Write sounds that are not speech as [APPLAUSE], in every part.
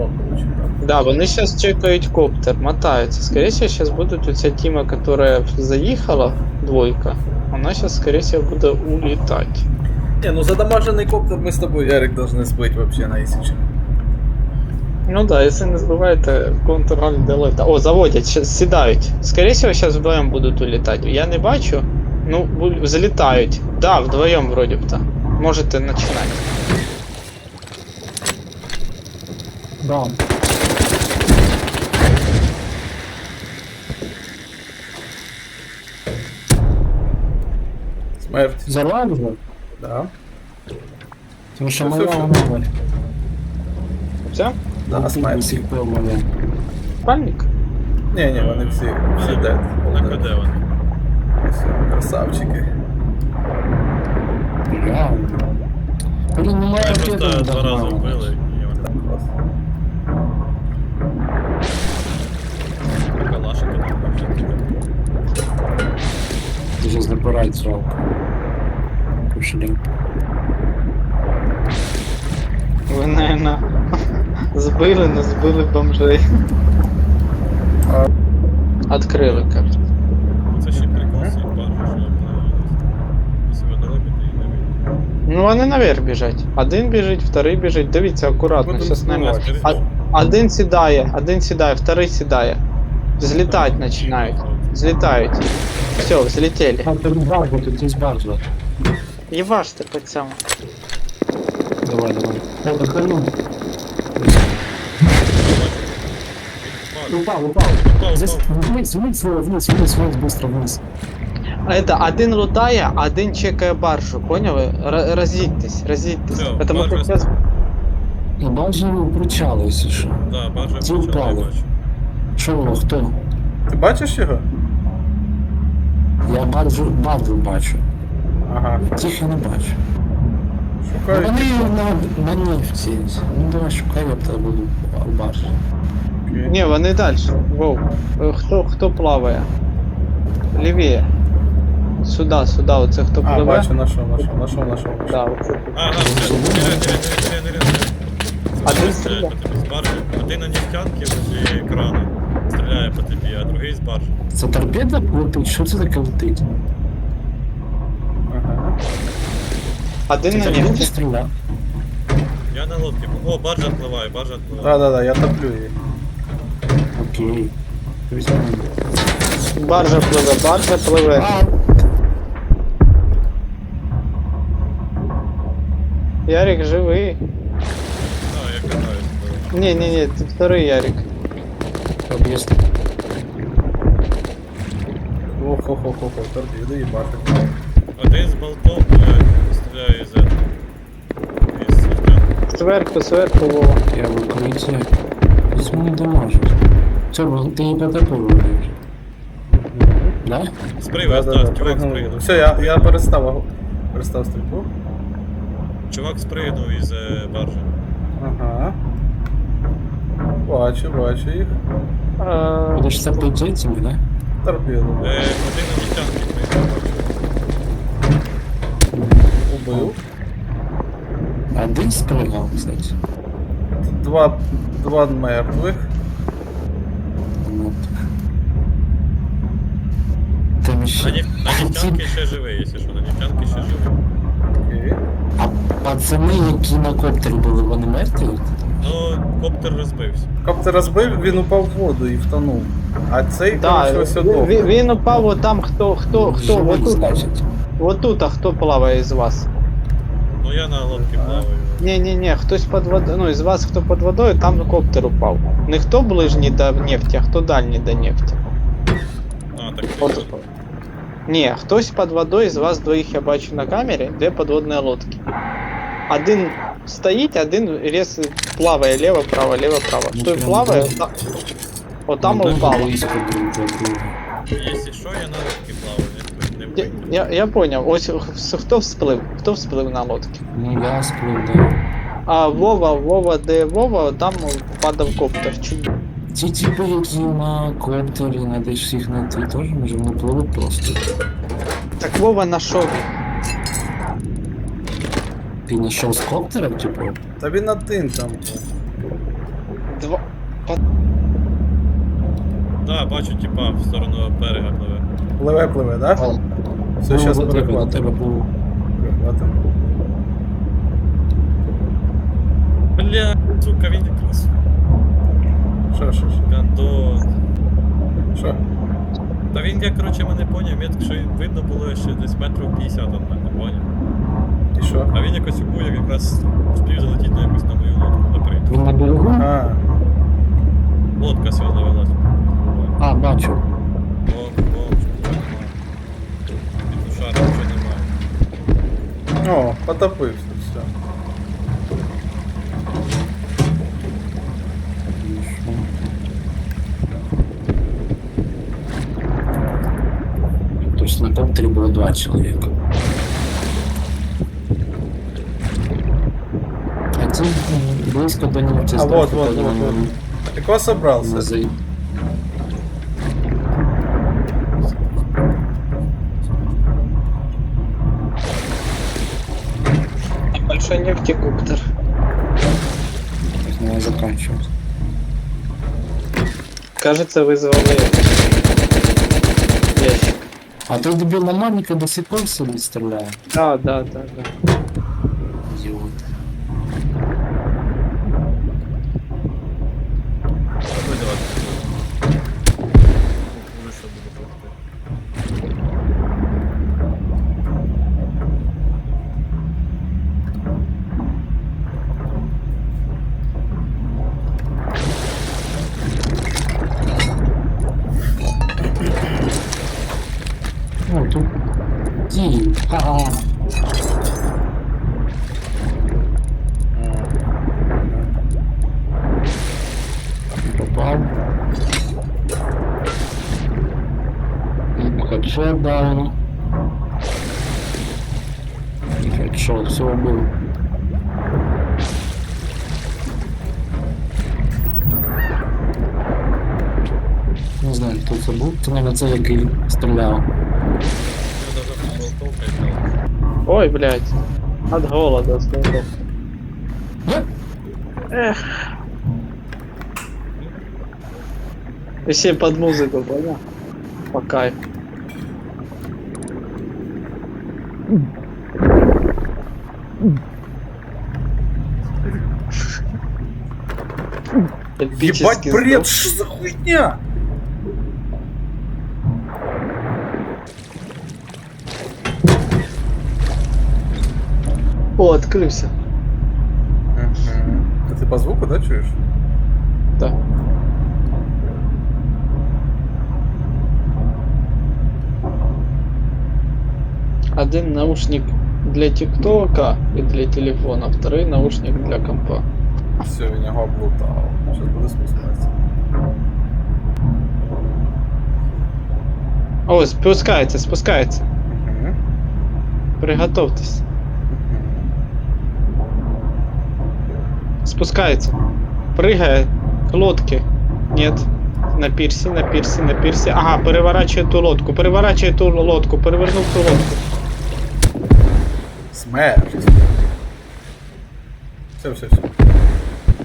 короче, так. Да, вони зараз чекають коптер, мотаються. Скорее всего, сейчас будуть оця тіма, которая заїхала, двойка, вона сейчас, скорее всего, буде улітати. Не, ну задамаженный коптер мы с тобой, Ярик, должны сбыть вообще на тысячу. Ну да, если не забуваєте, контроль делета. О, заводять, щас сідають. Скорее всего, сейчас вдвоєм будуть улітати. Я не бачу. Ну, бу- залітають. Да, вдвоєм вроде б то. Можете починати. Да. Смерть. Взорвали вже? Да. Тому що Все, ми все, його все. Да, смерть. сих пор мене. Спальник? Не, не, вони всі, всі дед. На КД вони. Все, красавчики. Блін, ну Ми моя просто два рази вбили, Забирають зразу. Кушелі. Ви, наверное, збили, не збили бомжей. А. Открили, кажуть. Це ще прикол, що вийде. Ну вони наверх біжать. Один біжить, вторий біжить. Дивіться акуратно, щас нема. спливати. А, один сідає, один сідає, вторий сідає. Взлітати починають. Злітають. Все, взлетели. А тут баржа, тут є баржа. Єбаште по цьому. Давай, давай. О, так ну. Упал, упал. Упав, Здесь упав. вниз, вниз, вниз, вниз, вниз, быстро вниз. А Это один лутає, один чекає баржу, поняли? Р- розійдьтесь, розійдьтесь. Всё, Потому баржа що зараз... І баржа причали, якщо що. Да, бажа Ці почала, я впали. бачу. Що воно, хто? Ти бачиш його? Я баржу, баржу бачу. Ага. Тих я не бачу. Ну, Шукаю. Вони на, на нефті. Ну давай шукай, я тебе буду в баржі. Ні, вони далі. Воу. Е, Хто, хто плаває? Лівіє. Сюди, сюди, оце хто А, пливе. бачу, нашов, нашов, нашов, нашов. Да, оце. Ага, все, ниряй, ниряй, ниряй, ниряй, Один ниряй. стріляє. Один на нефтянки возле екрану стріляє по тобі, а другий з баржі. Це торпеда летить? Що це таке летить? Ага. Один Це на торпеда нефті. стріляє? Я на лодці. був. О, баржа відпливає, баржа відпливає. Да, да, да, я топлю її. Окей. Візьмемо. Баржа пливе, баржа пливе. А, Ярик живий. Да, я катаюсь. Ні, ні, ні, це вторий Ярик. об'їзд. Ох-ох-ох-ох, торпеди їбати. Один з болтов, блядь, стріляє з этого. Із сверху, Вова. Я викрийте. Десь мені дамажуть. Це бо ти не потопив вже. Да? Спригай, Да, да, чувак пригнув. спригнув. Все, я, я перестав, перестав стрільбу. Чувак спригнув із е, баржі. Ага. Бачу, бачу їх. Е, Будеш це піджитими, да? Торпеду. Е, один на бачу. Убив. Один спригав, кстати. Два, два мертвих. Там На, ще... неф... на нефтянки ще живий, якщо що, на нефтянки ще живий. Окей. А пацани, які на коптері були, вони мертві? Ну, коптер розбився. Коптер розбив, він упав в воду і втонув. А цей, да, короче, ось він, він- він упав отам, хто, хто, хто, Живий, отут, значить. отут, а хто плаває з вас? Ну я на лодці плаваю. Ні, ні, ні, хтось під водою, ну із вас, хто під водою, там коптер упав. Не хто ближній до нефті, а хто дальній до нефті. А, так ти От. що? Ні, хтось під водою з вас двоїх я бачу на камері, де підводні лодки. Один стоїть, один рез плаває лево-право, лево-право. Ну, Той прям плаває, да. та... отам Ну, дуже упав. близько друг до друга. Якщо що, я на лодці плаваю, не, не Я, вбити. я, я поняв, ось с- хто всплив? Хто всплив на лодки? Ну я сплив, да. А Вова, Вова, де Вова, там падав коптер. Чу- Ті типи, які на коптері, надиш їх на ти теж, може, вони пливуть просто. Так Вова нашов. Ти не йшов з коптером, типу? Та він один там. Два. Да, бачу, типа, в сторону берега пливе. Пливе, пливе, да? Все, Ну, зараз до тебе, тебе був. Бля, сука, він якийсь шо, шо? що? гандон. Що? Та він, я, короче, мене поняв, метк, що видно було ще десь метрів 50 от мене, поняв. І що? А він якось у буй, якраз спів залетіти на якусь на мою лодку напряму. Він на берегу? А, Лодка свого завелась. А, бачу. Вон, вон, Під шаром нічого немає. о, потопився, все. Точно на коптері було два чоловіка. А це м, близько до нього А вот, вот, вот, вот. Ты кого собрался? Музей. Большой нефтекуптер. Не заканчивать. Кажется, вызвали ящик. А той дебил на маленько до сих пор себе стріляє. Да, да, да, да. Ха-ха. Попав. Хедшот все был. Не знаю, хто це був. Це, мабуть, це який стріляв. Ой, блядь. От голода сгорел. Эх. И все под музыку, понял? По кайфу. Ебать бред, что за хуйня? О, открылся. А ты по звуку, да, чуешь? Да. Один наушник для ТикТока и для телефона, второй наушник для компа. Все, він його облутав. Сейчас буду спускатися. О, спускается, спускается. Мгм. Приготовьтесь. Спускается. Прыгает к лодке. Нет. На пирсе, на пирсе, на пирсе. Ага, переворачивает ту лодку. Переворачивает ту лодку. Перевернул ту лодку. Смерть. Все, все, все.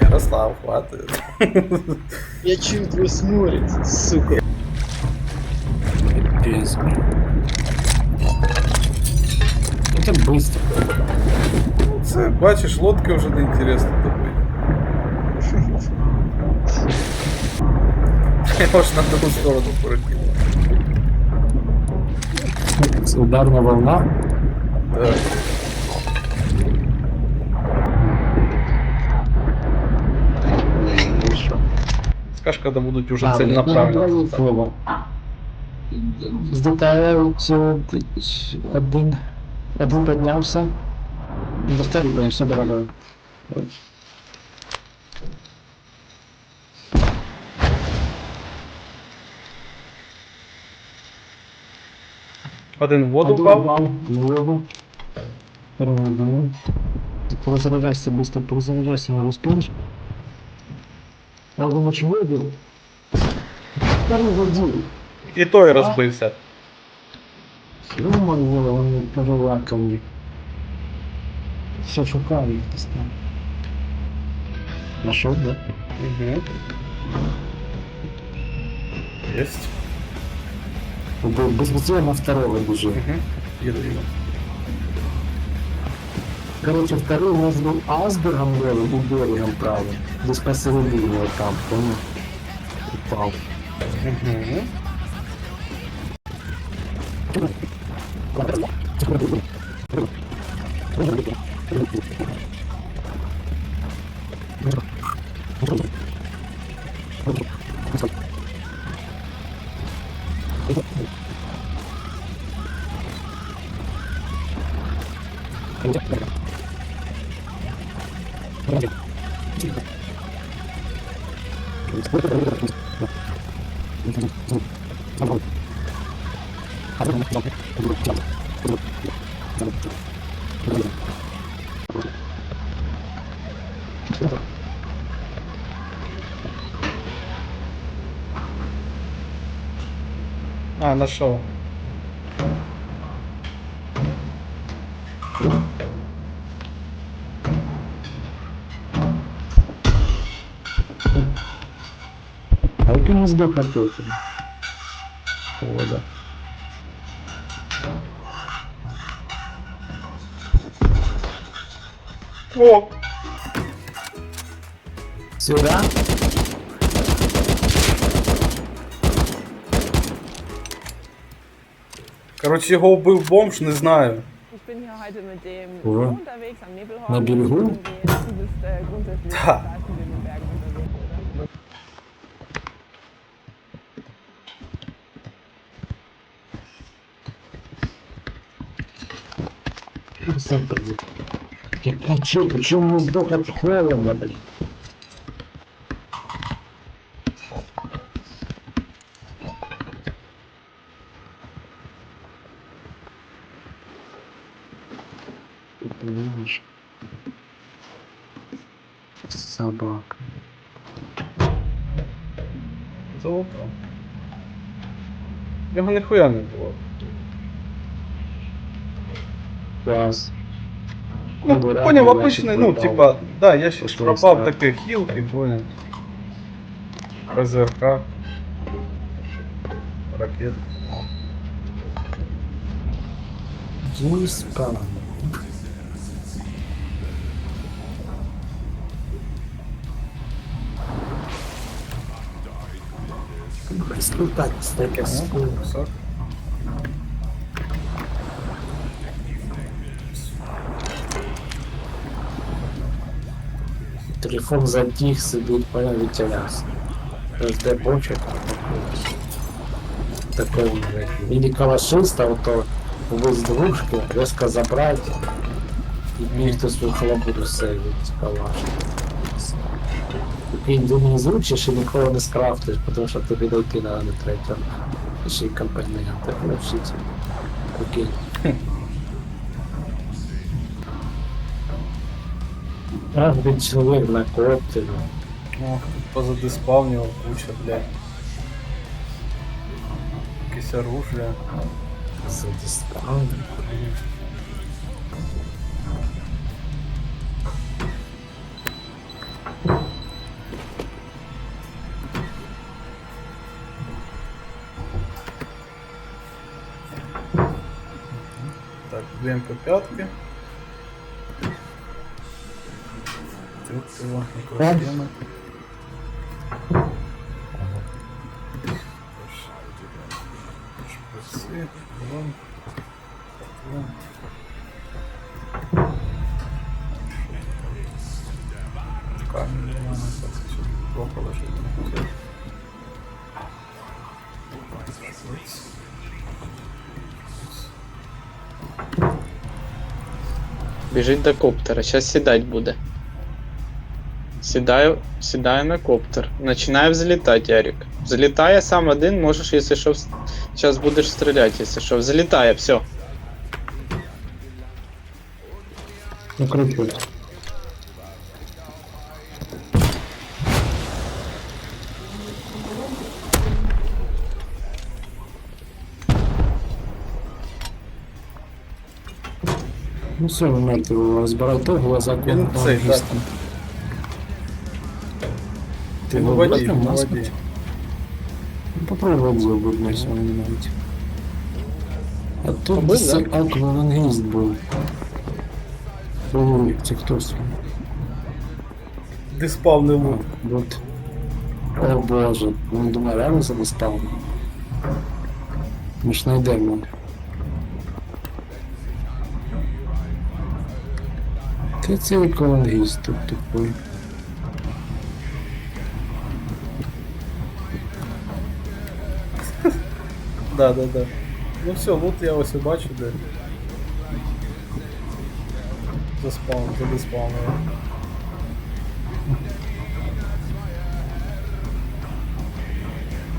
Ярослав, хватит. Я чувствую сморит, сука. Пиздец. Это быстро. Це, бачиш, лодки вже не інтересно Я ж на другу сторону перекинув. Ударная волна. Так. Скажешь, когда будут уже целенаправленно. слово. Один. Один піднявся. Достатньо, конечно, дорого. Один в воду впав. воду. Переводимо. Перезаряджайся, быстро перезаряджайся на розпинч. Я думаю, чи вибив? Переводив. І той розбився. Думаю, вони перелакані. Все шукаю їх десь там. Нашов, да? Угу. Есть. Б- Без быстрее на второго бежим. Угу. Еду, еду. Короче, второй между Асбергом левым и берегом правым. Здесь посередине вот там, понял? Упал. Угу. А, нашел. А який у нас сдох картофель? О, да. О! Сюда? Короче, його вбив бомж, не знаю. Ich bin hier heute mit dem Wo? Flo unterwegs am Nebelhorn. Na, Nebelhorn? Du bist äh, grundsätzlich Ha. mit in den Bergen unterwegs, oder? Сам привет. Хочу, почему он сдох от холода, блин? Ты понимаешь? Собака. Золото. Його ніхуя не було. Класс. Ну, Дурак, понял, дурак, обычный, ну, пропал. типа, да, я сейчас Пошел пропал старт. такой хилки, понял. РЗРК. Ракет. Диспан. Splutat takie spół. Телефон затих, сидить поля ветеряс. Жде бочек. Такой уже. Или калашиста, то воздушки, резко забрать. И между кто свою хлопоту сейвит с калашем. Ти не звучиш і нікого не скрафтиш, тому що тобі дойти на на третьому. І ще й компоненти включити. Прикинь. Каждый [LAUGHS] человек на коптере. О, тут позади спавнил куча, блядь. Якесь оружие. Задиспан. Так, две МП-5. Тут его микросхемы. Біжить до коптера, зараз сідать буде. Сідаю, сідаю на коптер. Починає взлітати, Ярик. Взлітає сам один, можеш, якщо що, зараз будеш стріляти, якщо що. Взлітає, все. Ну, Ну все, ви мертвого розбирай то, глаза Він кого цей, так. Ти Він в воді, воді, в воді. Ну, Попробуй на сьогодні навіть. А тут Побив, це да? аквалангіст був. Ой, це хтось. Диспавний лут. вот. О боже, ну думаю, реально це диспав. Ми ж знайдемо. Ти цей аквалангіст тут тупий. Да, да, да. Ну все, лут я ось і бачу, де. Заспаун, задиспаунили.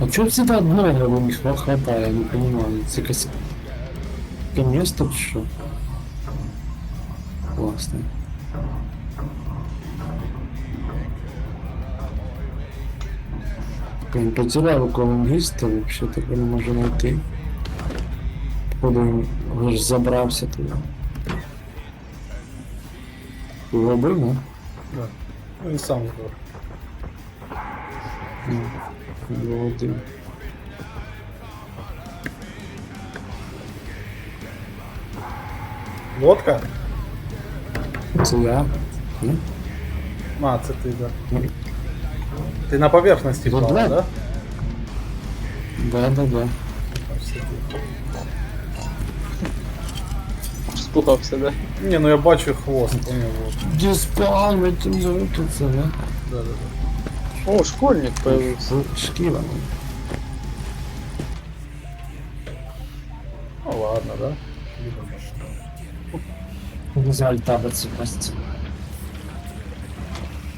А чого всегда одного у них хватає, я не понимаю. Це якесь... Таке місто чи що? Класно. Він потеряв екологіста, вообще таке не можу знайти. Походу він ж забрався туди. Його бив, не? Да. Ну він сам здох. Ну, один. Лодка? Це я? Ні? А, це ти, да. Ну, Ти на поверхності Ну, впав, да. да? Да, да, да. А, все ти. Спухався, да? Ні, ну я бачу хвост, поняв. от. Диспаун, этим зовутся, да? Да, да, да. О, школьник появився. Шківа. Ну ладно, да? Не жаль табиться.